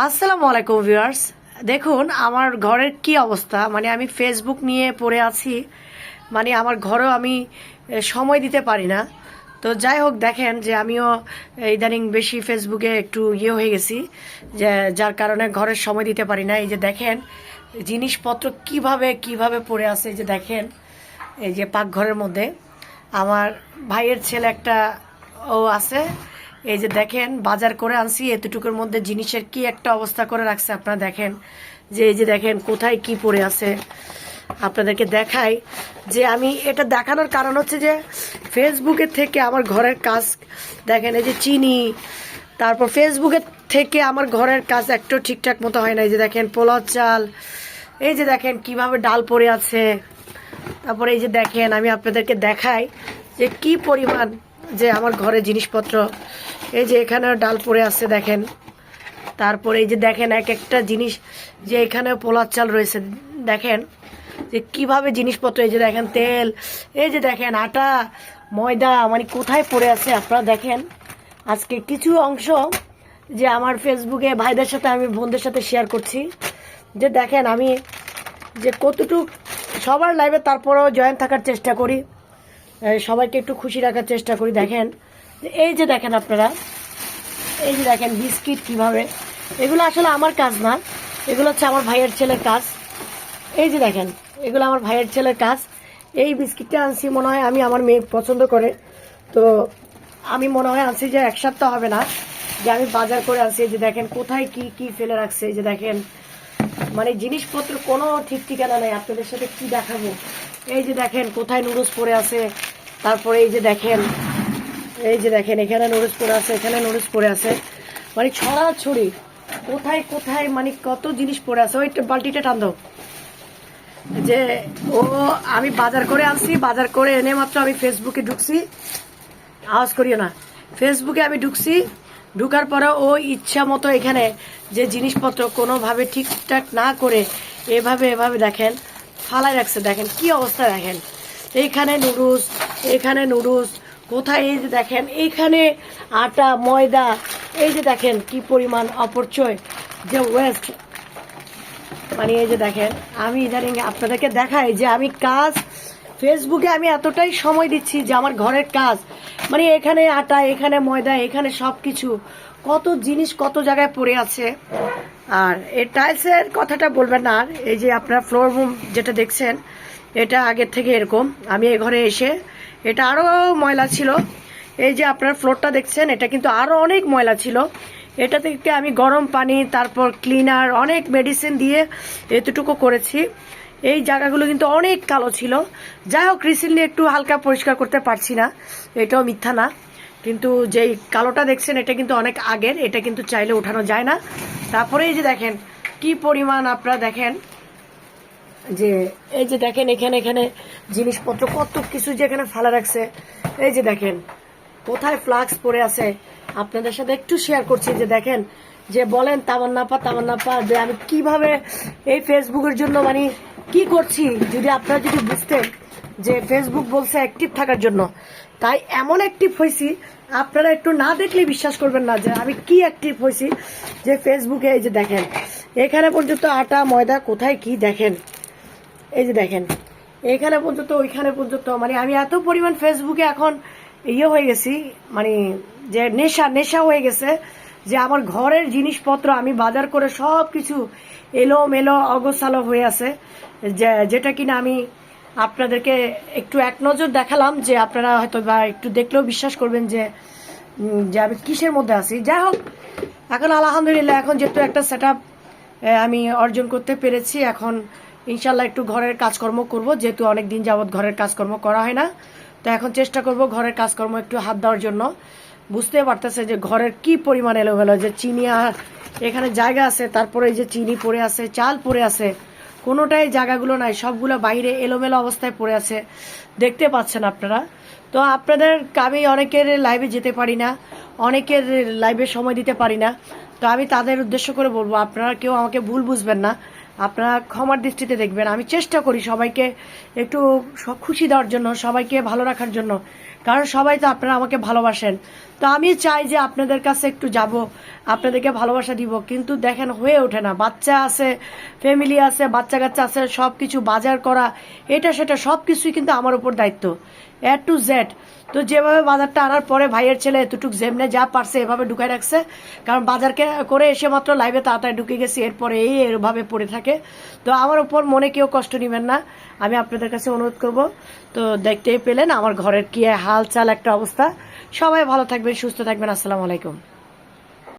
আসসালামু আলাইকুম ভিউয়ার্স। দেখুন, আমার ঘরের কি অবস্থা? মানে আমি ফেসবুক নিয়ে পড়ে আছি। মানে আমার ঘরেও আমি সময় দিতে পারি না। তো যাই হোক, দেখেন যে আমিও ইদানিং বেশি ফেসবুকে একটু ইয়ে হয়ে গেছি, যে যার কারণে ঘরের সময় দিতে পারি না। এই যে দেখেন, জিনিসপত্র কীভাবে কীভাবে পড়ে আছে, এই যে দেখেন, এই যে পাকঘরের মধ্যে। আমার ভাইয়ের ছেলে একটা ও আছে এই যে দেখেন, বাজার করে আনছি, এতটুকুর মধ্যে জিনিসের কি একটা অবস্থা করে রাখছে আপনারা দেখেন। যে এই যে দেখেন, কোথায় কি পড়ে আছে। আপনাদেরকে দেখাই যে আমি এটা দেখানোর কারণ হচ্ছে যে ফেসবুকের থেকে আমার ঘরের কাজ, দেখেন এই যে চিনি, তারপর ফেসবুকের থেকে আমার ঘরের কাজ একটু ঠিকঠাক মতো হয় না। এই যে দেখেন পোলাও চাল, এই যে দেখেন কীভাবে ডাল পড়ে আছে। তারপরে এই যে দেখেন, আমি আপনাদেরকে দেখাই যে কি পরিমাণ আমার ঘরে জিনিসপত্র। এই যে এখানে ডাল পড়ে আছে দেখেন। তারপরে এই যে দেখেন এক একটা জিনিস যে এখানে পোলার চাল রয়েছে। দেখেন যে কীভাবে জিনিসপত্র, এই যে দেখেন তেল, এই যে দেখেন আটা, ময়দা মানে কোথায় পড়ে আছে আপনারা দেখেন। আজকে কিছু অংশ যে আমার ফেসবুকে ভাইদের সাথে আমি বোনদের সাথে শেয়ার করছি। যে দেখেন আমি যে কতটুক সবার লাইভে তারপরেও জয়েন থাকার চেষ্টা করি। সবাইকে একটু খুশি রাখার চেষ্টা করি, দেখেন। এই যে দেখেন আপনারা, এই যে দেখেন বিস্কিট কীভাবে। এগুলো আসলে আমার কাজ না, এগুলো হচ্ছে আমার ভাইয়ের ছেলের কাজ। এই যে দেখেন, এগুলো আমার ভাইয়ের ছেলের কাজ। এই বিস্কিটটা আনছি, মনে হয় আমি, আমার মেয়ে পছন্দ করে। তো আমি মনে হয় আনছি যে এক সপ্তাহ হবে না, যে আমি বাজার করে আনছি। যে দেখেন, কোথায় কি কি ফেলে রাখছে যে দেখেন। মানে জিনিসপত্র কোনো ঠিক ঠিকানা নেই, আপনাদের সাথে কি দেখাবো? এই যে দেখেন কোথায় নুডলস পড়ে আছে। তারপরে এই যে দেখেন, এই যে দেখেন, এখানে নুডলস পড়ে আছে, এখানে নুডলস পড়ে আছে। মানে ছড়াছড়ি, কোথায় কোথায় মানে কত জিনিস পড়ে আছে। ওই বালতিটা টান দাও। যে, ও, আমি বাজার করে আনছি, বাজার করে এনে মাত্র আমি ফেসবুকে ঢুকছি। আওয়াজ করিও না। ফেসবুকে আমি ঢুকছি, ঢুকার পরে ও ইচ্ছা মতো এখানে যে জিনিসপত্র কোনোভাবে ঠিকঠাক না করে এভাবে এভাবে দেখেন। ফালাই রাখছে, দেখেন কি অবস্থা দেখেন। এইখানে নুডলস, এখানে নুডলস, কোথায় এই যে দেখেন এইখানে আটা, ময়দা, এই যে দেখেন কি পরিমাণ অপচয় যে ওয়েস্ট মানে এই যে দেখেন, আমি ইদানিং আপনাদেরকে দেখাই যে আমি কাজ ফেসবুকে আমি এতটাই সময় দিচ্ছি যে আমার ঘরের কাজ মানে এখানে আটা, এখানে ময়দা, এখানে সব কিছু কত জিনিস কত জায়গায় পড়ে আছে। আর এই টাইলসের কথাটা বলবেন আর, এই যে আপনার ফ্লোর রুম যেটা দেখছেন, এটা আগের থেকে এরকম। আমি এ ঘরে এসে এটা আরও ময়লা ছিল। এই যে আপনার ফ্লোরটা দেখছেন, এটা কিন্তু আরও অনেক ময়লা ছিল। এটা থেকে আমি গরম পানি, তারপর ক্লিনার অনেক মেডিসিন দিয়ে এতটুকু করেছি। এই জায়গাগুলো কিন্তু অনেক কালো ছিল। যাই হোক রিসেন্টলি একটু হালকা পরিষ্কার করতে পারছি না, এটাও মিথ্যা না। কিন্তু যেই কালোটা দেখছেন, এটা কিন্তু অনেক আগের, এটা কিন্তু চাইলে ওঠানো যায় না। তারপরে এই যে দেখেন, কি পরিমাণ আপনারা দেখেন, যে এই যে দেখেন এখানে এখানে জিনিসপত্র, কত কিছু যে এখানে ফালা রাখছে। এই যে দেখেন, কোথায় ফ্লাক্স পড়ে আছে। আপনাদের সাথে একটু শেয়ার করছি যে দেখেন, যে বলেন তামান্নাপা তামান্নাপা, যে আমি কীভাবে এই ফেসবুকের জন্য মানে কি করছি? যদি আপনারা যদি বুঝতেন যে ফেসবুক বলছে অ্যাক্টিভ থাকার জন্য, তাই এমন অ্যাক্টিভ হয়েছি আপনারা একটু না দেখলে বিশ্বাস করবেন না যে আমি কি অ্যাক্টিভ হয়েছি, যে ফেসবুকে এই যে দেখেন, এখানে পর্যন্ত আটা, ময়দা কোথায় কি দেখেন? এই যে দেখেন, এখানে পর্যন্ত, ওইখানে পর্যন্ত মানে আমি এত পরিমাণ ফেসবুকে এখন ইয়ে হয়ে গেছি মানে যে নেশা নেশা হয়ে গেছে, যে আমার ঘরের জিনিসপত্র আমি বাজার করে সব কিছু এলো মেলো অগোছালো হয়ে আছে, যে- যেটা কিনা আমি আপনাদেরকে একটু এক নজর দেখালাম যে আপনারা হয়তো বা একটু দেখলেও বিশ্বাস করবেন যে যে আমি কিসের মধ্যে আছি। যাই হোক, এখন আলহামদুলিল্লাহ এখন যেহেতু একটা সেট আমি অর্জন করতে পেরেছি, এখন ইনশাল্লাহ একটু ঘরের কাজকর্ম করব, যেহেতু অনেক দিন যাবৎ ঘরের কাজকর্ম করা হয় না। তো এখন চেষ্টা করব ঘরের কাজকর্ম একটু হাত দেওয়ার জন্য। বুঝতে পারতেছে যে ঘরের কি পরিমাণ এলোমেলো, যে চিনি আর এখানে জায়গা আছে, তারপরে যে চিনি পড়ে আছে, চাল পড়ে আছে কোনোটাই জায়গাগুলো নাই, সবগুলো বাইরে এলোমেলো অবস্থায় পড়ে আছে। দেখতে পাচ্ছেন আপনারা। তো আপনাদের আমি অনেকের লাইভে যেতে পারি না, অনেকের লাইভে সময় দিতে পারি না। তো আমি তাদের উদ্দেশ্য করে বলব, আপনারা কেউ আমাকে ভুল বুঝবেন না। আপনারা ক্ষমার দৃষ্টিতে দেখবেন। আমি চেষ্টা করি সবাইকে একটু খুশি দেওয়ার জন্য, সবাইকে ভালো রাখার জন্য কারণ সবাই তো আপনারা আমাকে ভালোবাসেন। তো আমি চাই যে আপনাদের কাছে একটু যাব, আপনাদেরকে ভালোবাসা দিব। কিন্তু দেখেন, হয়ে ওঠে না। বাচ্চা আছে ফ্যামিলি আছে, বাচ্চা কাচ্চা আছে সব কিছু বাজার করা, এটা সেটা সব কিছুই কিন্তু আমার উপর দায়িত্ব। এ টু জেড তো যেভাবে বাজারটা আনার পরে ভাইয়ের ছেলে এতটুকু যেমনে যা পারছে এভাবে ঢুকাই রাখছে। কারণ বাজারকে করে এসে মাত্র লাইভে তাড়াতাড়ি ঢুকে গেছি, এরপরে এই এভাবে পড়ে থাকে। তো আমার উপর মনে কেউ কষ্ট নেবেন না। আমি আপনাদের কাছে অনুরোধ করব। তো দেখতেই পেলেন, আমার ঘরের কি হাল চাল একটা অবস্থা। সবাই ভালো থাকবেন সুস্থ থাকবেন আসসালামু আলাইকুম।